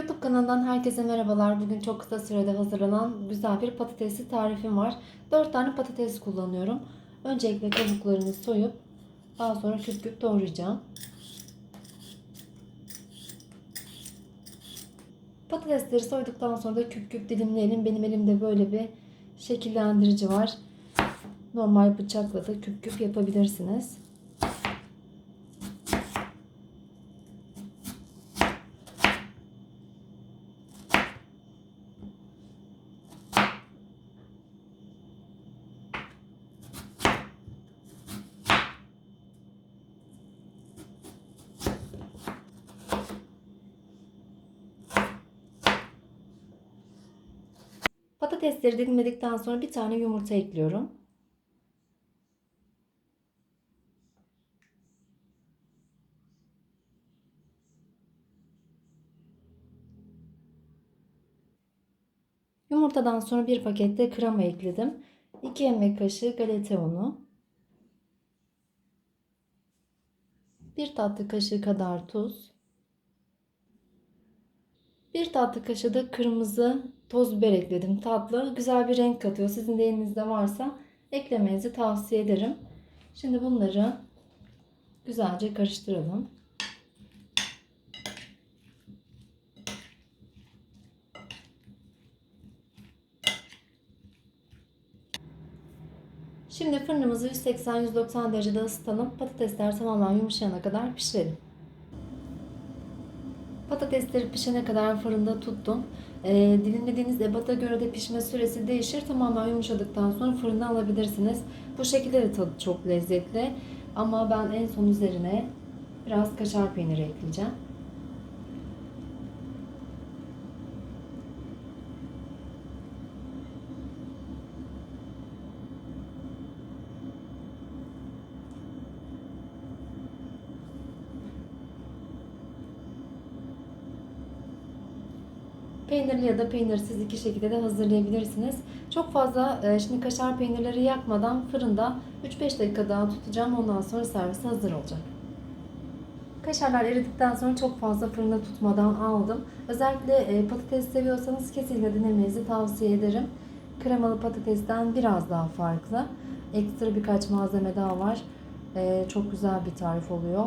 YouTube kanalından herkese merhabalar. Bugün çok kısa sürede hazırlanan güzel bir patatesli tarifim var. 4 tane patates kullanıyorum. Öncelikle kabuklarını soyup daha sonra küp küp doğrayacağım. Patatesleri soyduktan sonra da küp küp dilimleyelim. Benim elimde böyle bir şekillendirici var. Normal bıçakla da küp küp yapabilirsiniz. Patatesleri dilimledikten sonra bir tane yumurta ekliyorum. Yumurtadan sonra bir pakette krema ekledim. 2 yemek kaşığı galeta unu. 1 tatlı kaşığı kadar tuz. 1 tatlı kaşığı da kırmızı toz biber ekledim. Tatlı güzel bir renk katıyor. Sizin de elinizde varsa eklemenizi tavsiye ederim. Şimdi bunları güzelce karıştıralım. Şimdi fırınımızı 180-190 derecede ısıtalım. Patatesler tamamen yumuşayana kadar pişirelim. Patatesleri pişene kadar fırında tuttum. E, dilimlediğiniz ebata göre de pişme süresi değişir. Tamamen yumuşadıktan sonra fırına alabilirsiniz. Bu şekilde de tadı çok lezzetli. Ama ben en son üzerine biraz kaşar peyniri ekleyeceğim. Peynirli ya da peynirsiz iki şekilde de hazırlayabilirsiniz. Çok fazla e, şimdi kaşar peynirleri yakmadan fırında 3-5 dakika daha tutacağım. Ondan sonra servise hazır olacak. Kaşarlar eridikten sonra çok fazla fırında tutmadan aldım. Özellikle e, patates seviyorsanız kesinlikle denemenizi tavsiye ederim. Kremalı patatesten biraz daha farklı. Ekstra birkaç malzeme daha var. E, çok güzel bir tarif oluyor.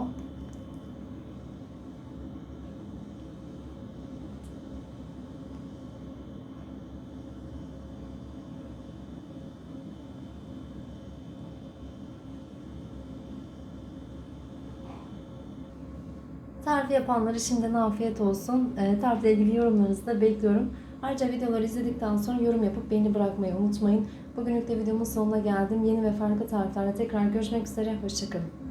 Tarifi yapanlara şimdiden afiyet olsun. E, tarifle ilgili yorumlarınızı da bekliyorum. Ayrıca videoları izledikten sonra yorum yapıp beğeni bırakmayı unutmayın. Bugünlük de videomun sonuna geldim. Yeni ve farklı tariflerle tekrar görüşmek üzere. Hoşçakalın.